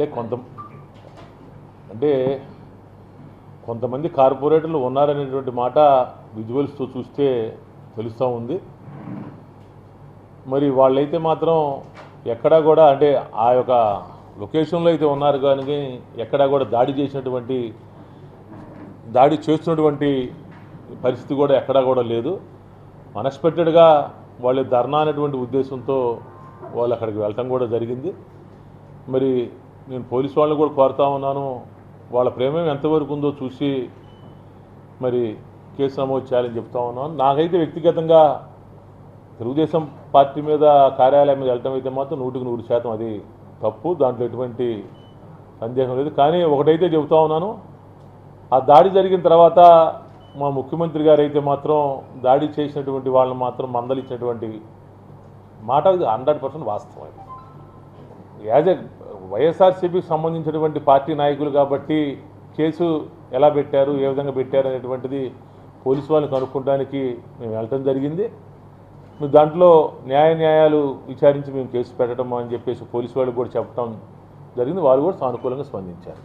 అంటే కొంత అంటే కొంతమంది కార్పొరేటర్లు ఉన్నారనేటువంటి మాట విజువల్స్తో చూస్తే తెలుస్తూ ఉంది. మరి వాళ్ళైతే మాత్రం ఎక్కడా కూడా అంటే ఆ యొక్క లొకేషన్లో అయితే ఉన్నారు కానీ ఎక్కడా కూడా దాడి చేసినటువంటి దాడి చేస్తున్నటువంటి పరిస్థితి కూడా ఎక్కడా కూడా లేదు. అన్ఎక్స్పెక్టెడ్గా వాళ్ళు ధర్నా అనేటువంటి ఉద్దేశంతో వాళ్ళు అక్కడికి వెళ్ళటం కూడా జరిగింది. మరి నేను పోలీస్ వాళ్ళని కూడా కోరుతా ఉన్నాను. వాళ్ళ ప్రేమ ఎంతవరకు ఉందో చూసి మరి కేసు నమోదు చేయాలని చెప్తా ఉన్నాను. నాకైతే వ్యక్తిగతంగా తెలుగుదేశం పార్టీ మీద కార్యాలయం మీద వెళ్ళటం అయితే మాత్రం నూటికి నూరు శాతం అది తప్పు. దాంట్లో ఎటువంటి సందేహం లేదు. కానీ ఒకటైతే చెబుతా ఉన్నాను. ఆ దాడి జరిగిన తర్వాత మా ముఖ్యమంత్రి గారు అయితే మాత్రం దాడి చేసినటువంటి వాళ్ళని మాత్రం మందలిచ్చినటువంటి మాట హండ్రెడ్ పర్సెంట్ వాస్తవం యాజ్ ఎ వైఎస్ఆర్సీపీకి సంబంధించినటువంటి పార్టీ నాయకులు కాబట్టి కేసు ఎలా పెట్టారు ఏ విధంగా పెట్టారు అనేటువంటిది పోలీసు వాళ్ళని కనుక్కోవడానికి మేము వెళ్ళటం జరిగింది. దాంట్లో న్యాయ న్యాయాలు విచారించి మేము కేసు పెట్టడం అని చెప్పేసి పోలీసు వాళ్ళు కూడా చెప్పడం జరిగింది. వాళ్ళు కూడా సానుకూలంగా స్పందించారు.